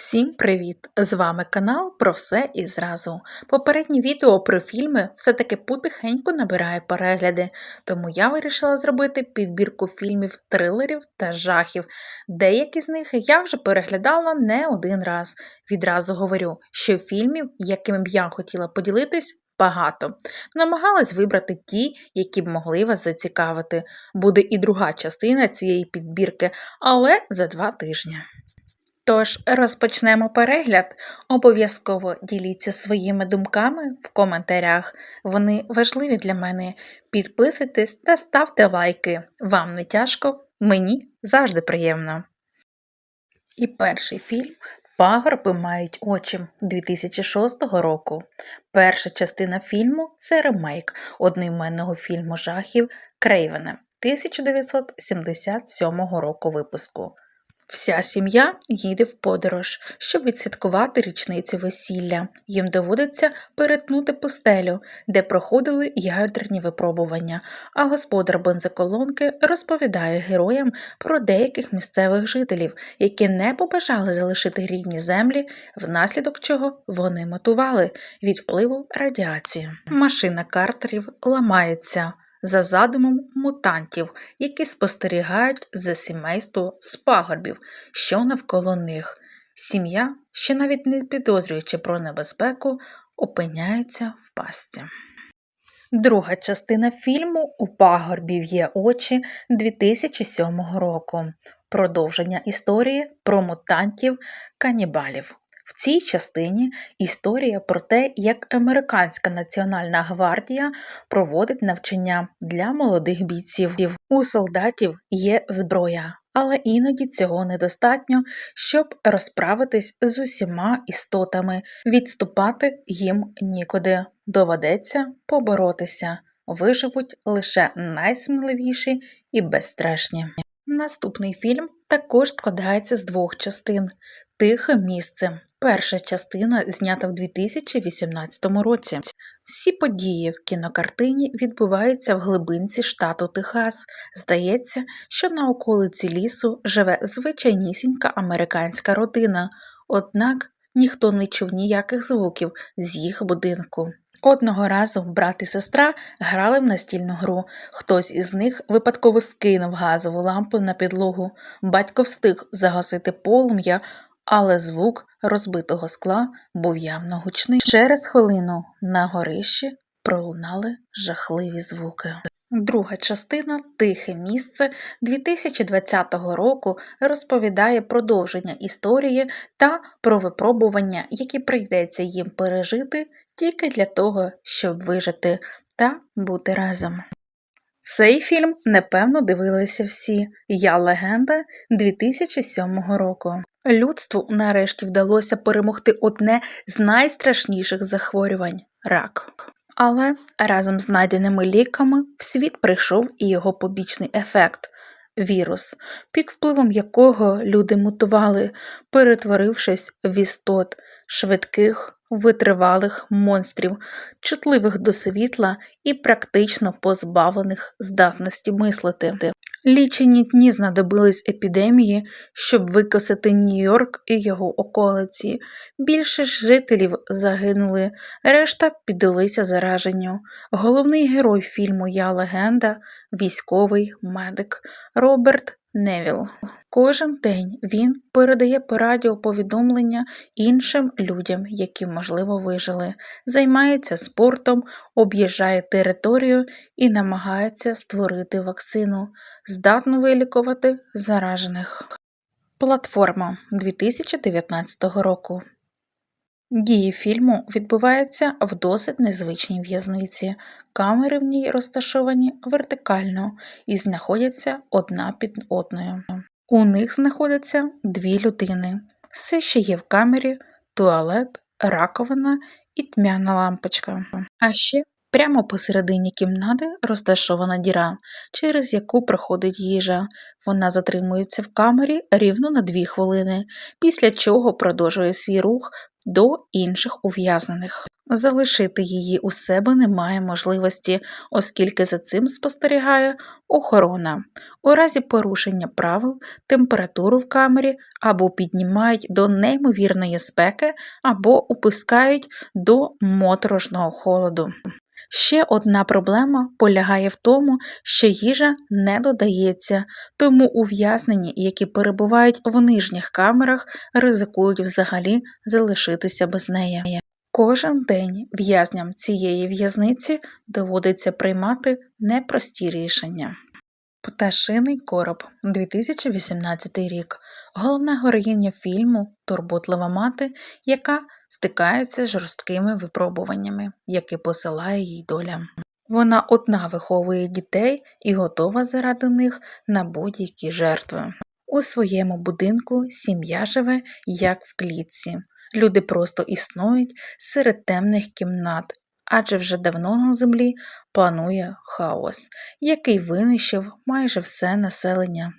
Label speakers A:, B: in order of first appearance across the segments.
A: Всім привіт! З вами канал про все і зразу. Попереднє відео про фільми все-таки потихеньку набирає перегляди, тому я вирішила зробити підбірку фільмів, трилерів та жахів. Деякі з них я вже переглядала не один раз. Відразу говорю, що фільмів, якими б я хотіла поділитись, багато. Намагалась вибрати ті, які б могли вас зацікавити. Буде і друга частина цієї підбірки, але за два тижні. Тож розпочнемо перегляд. Обов'язково діліться своїми думками в коментарях. Вони важливі для мене. Підписуйтесь та ставте лайки. Вам не тяжко, мені завжди приємно. І перший фільм Пагорби мають очі 2006 року. Перша частина фільму це ремейк одноіменного фільму жахів Крейвена 1977 року випуску. Вся сім'я їде в подорож, щоб відсвяткувати річницю весілля. Їм доводиться перетнути пустелю, де проходили ядерні випробування, а господар бензоколонки розповідає героям про деяких місцевих жителів, які не побажали залишити рідні землі, внаслідок чого вони мотували від впливу радіації. Машина картерів ламається за задумом мутантів, які спостерігають за сімейство з пагорбів, що навколо них. Сім'я, що навіть не підозрюючи про небезпеку, опиняється в пастці. Друга частина фільму У пагорбів є очі 2007 року. Продовження історії про мутантів канібалів. В цій частині історія про те, як Американська національна гвардія проводить навчання для молодих бійців. У солдатів є зброя, але іноді цього недостатньо, щоб розправитись з усіма істотами, відступати їм нікуди. Доведеться поборотися. Виживуть лише найсміливіші і безстрашні. Наступний фільм також складається з двох частин. Тихе місце. Перша частина знята в 2018 році. Всі події в кінокартині відбуваються в глибинці штату Техас. Здається, що на околиці лісу живе звичайнісінька американська родина, однак ніхто не чув ніяких звуків з їх будинку. Одного разу брат і сестра грали в настільну гру. Хтось із них випадково скинув газову лампу на підлогу. Батько встиг загасити полум'я, але звук розбитого скла був явно гучний. Через хвилину на горищі пролунали жахливі звуки. Друга частина Тихе місце 2020 року розповідає продовження історії та про випробування, які прийдеться їм пережити тільки для того, щоб вижити та бути разом. Цей фільм, напевно, дивилися всі. Я легенда 2007 року. Людству нарешті вдалося перемогти одне з найстрашніших захворювань рак. Але разом з знайденими ліками в світ прийшов і його побічний ефект вірус, під впливом якого люди мутували, перетворившись в істот швидких, витривалих монстрів, чутливих до світла і практично позбавлених здатності мислити. Лічені дні знадобились епідемії, щоб викосити Нью-Йорк і його околиці. Більше жителів загинули, решта піддалися зараженню. Головний герой фільму Я легенда, військовий медик Роберт Невіл. Кожен день він передає по радіо повідомлення іншим людям, які, можливо, вижили, займається спортом, об'їжджає територію і намагається створити вакцину, здатну вилікувати заражених. Платформа 2019 року. Дії фільму відбуваються в досить незвичній в'язниці. Камери в ній розташовані вертикально і знаходяться одна під одною. У них знаходяться дві людини. Все, що є в камері, туалет, раковина і тьмяна лампочка. А ще прямо посередині кімнати розташована діра, через яку проходить їжа. Вона затримується в камері рівно на дві хвилини, після чого продовжує свій рух до інших ув'язнених. Залишити її у себе немає можливості, оскільки за цим спостерігає охорона. У разі порушення правил температуру в камері або піднімають до неймовірної спеки, або опускають до моторошного холоду. Ще одна проблема полягає в тому, що їжа не додається, тому ув'язнені, які перебувають в нижніх камерах, ризикують взагалі залишитися без неї. Кожен день в'язням цієї в'язниці доводиться приймати непрості рішення. Пташиний короб 2018 рік. Головна героїня фільму Турботлива мати, яка стикається з жорсткими випробуваннями, які посилає їй доля. Вона одна виховує дітей і готова заради них на будь-які жертви. У своєму будинку сім'я живе як в клітці. Люди просто існують серед темних кімнат, адже вже давно на землі панує хаос, який винищив майже все населення.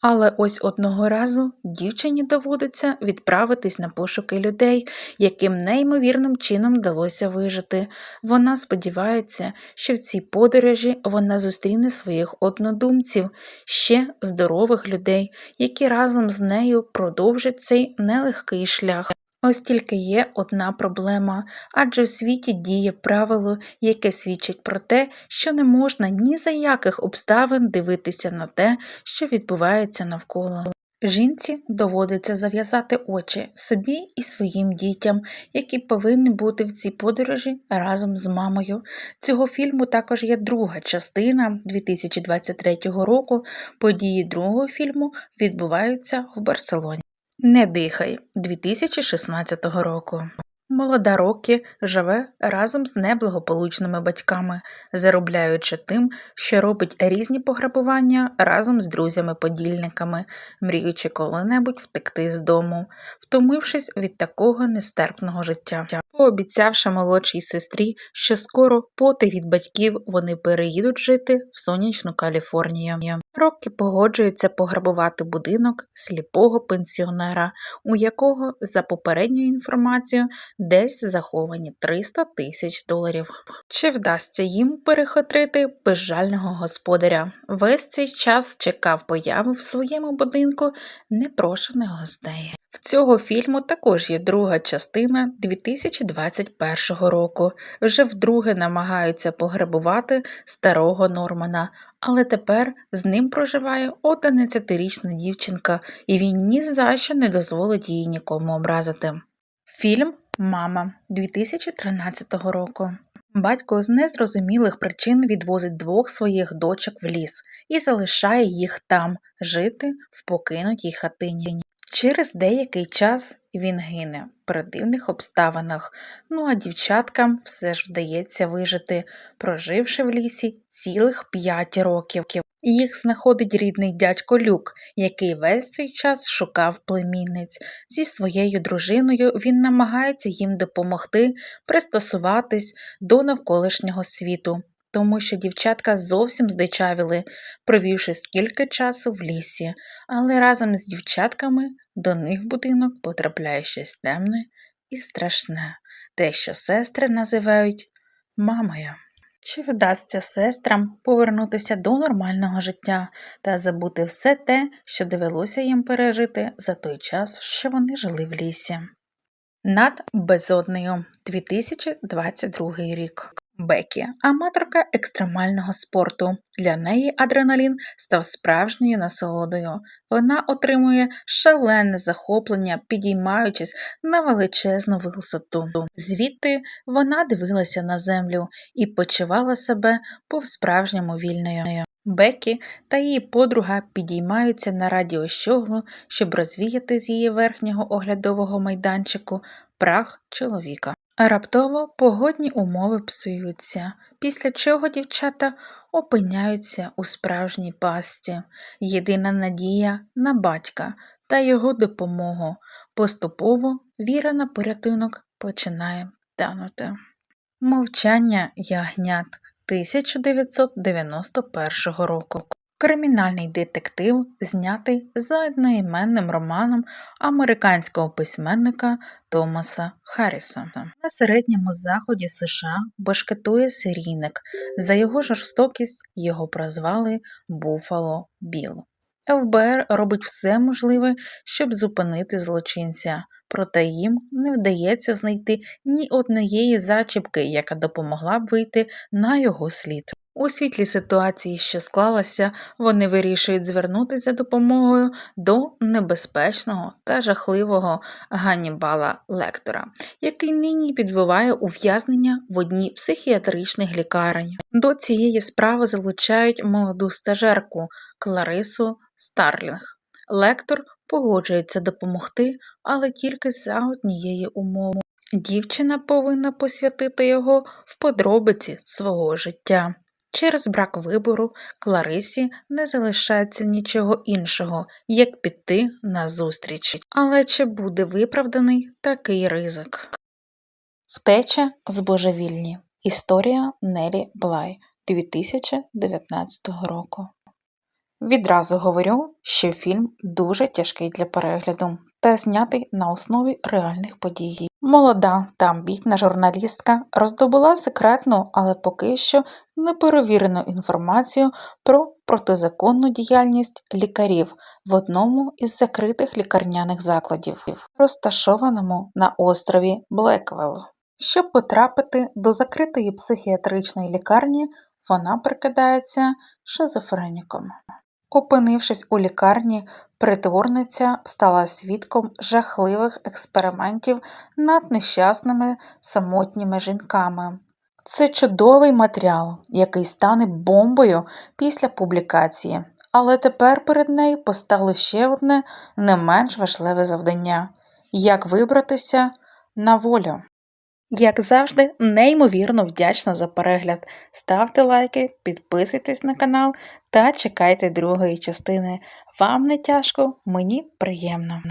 A: Але ось одного разу дівчині доводиться відправитись на пошуки людей, яким неймовірним чином вдалося вижити. Вона сподівається, що в цій подорожі вона зустріне своїх однодумців, ще здорових людей, які разом з нею продовжать цей нелегкий шлях. Ось тільки є одна проблема, адже в світі діє правило, яке свідчить про те, що не можна ні за яких обставин дивитися на те, що відбувається навколо. Жінці доводиться зав'язати очі собі і своїм дітям, які повинні бути в цій подорожі разом з мамою. Цього фільму також є друга частина 2023 року. Події другого фільму відбуваються в Барселоні. Не дихай 2016 року. Молода Рокі живе разом з неблагополучними батьками, заробляючи тим, що робить різні пограбування разом з друзями-подільниками, мріючи коли-небудь втекти з дому, втомившись від такого нестерпного життя. Пообіцявши молодшій сестрі, що скоро поти від батьків вони переїдуть жити в сонячну Каліфорнію. Рокі погоджується пограбувати будинок сліпого пенсіонера, у якого, за попередньою інформацією, десь заховані 300 тисяч доларів. Чи вдасться їм перехитрити безжального господаря? Весь цей час чекав появи в своєму будинку непрошених гостей. В цього фільму також є друга частина 2021 року. Вже вдруге намагаються пограбувати старого Нормана, але тепер з ним проживає 11-річна дівчинка, і він ні за що не дозволить її нікому образити. Фільм Мама 2013 року. Батько з незрозумілих причин відвозить двох своїх дочок в ліс і залишає їх там жити в покинутій хатині. Через деякий час він гине при дивних обставинах, ну а дівчаткам все ж вдається вижити, проживши в лісі цілих п'ять років. Їх знаходить рідний дядько Люк, який весь цей час шукав племінниць. Зі своєю дружиною він намагається їм допомогти пристосуватись до навколишнього світу, тому що дівчатка зовсім здичавіли, провівши скільки часу в лісі, але разом з дівчатками до них в будинок потрапляє щось темне і страшне, те, що сестри називають мамою. Чи вдасться сестрам повернутися до нормального життя та забути все те, що довелося їм пережити за той час, що вони жили в лісі? Над безоднею 2022 рік. Бекі, аматорка екстремального спорту. Для неї адреналін став справжньою насолодою. Вона отримує шалене захоплення, підіймаючись на величезну висоту. Звідти вона дивилася на землю і почувала себе по-справжньому вільною. Бекі та її подруга підіймаються на радіощоглу, щоб розвіяти з її верхнього оглядового майданчику прах чоловіка. Раптово погодні умови псуються, після чого дівчата опиняються у справжній пасті. Єдина надія на батька та його допомогу. Поступово віра на порятунок починає танути. Мовчання ягнят 1991 року. Кримінальний детектив знятий за одноіменним романом американського письменника Томаса Харріса. На середньому заході США бешкетує серійник. За його жорстокість його прозвали Буфало Біл. ФБР робить все можливе, щоб зупинити злочинця, проте їм не вдається знайти ні однієї зачіпки, яка допомогла б вийти на його слід. У світлі ситуації, що склалася, вони вирішують звернутися допомогою до небезпечного та жахливого Ганнібала Лектора, який нині підбиває ув'язнення в одній психіатричних лікарень. До цієї справи залучають молоду стажерку Кларису Старлінг. Лектор погоджується допомогти, але тільки за однієї умови. Дівчина повинна посвятити його в подробиці свого життя. Через брак вибору Кларисі не залишається нічого іншого, як піти на зустріч. Але чи буде виправданий такий ризик? Втеча з божевільні. Історія Нелі Блай 2019 року. Відразу говорю, що фільм дуже тяжкий для перегляду та знятий на основі реальних подій. Молода та амбітна журналістка роздобула секретну, але поки що неперевірену інформацію про протизаконну діяльність лікарів в одному із закритих лікарняних закладів, розташованому на острові Блеквелл. Щоб потрапити до закритої психіатричної лікарні, вона прикидається шизофреніком. Опинившись у лікарні, притворниця стала свідком жахливих експериментів над нещасними самотніми жінками. Це чудовий матеріал, який стане бомбою після публікації, але тепер перед нею постало ще одне не менш важливе завдання як вибратися на волю. Як завжди, неймовірно вдячна за перегляд. Ставте лайки, підписуйтесь на канал та чекайте другої частини. Вам не тяжко, мені приємно.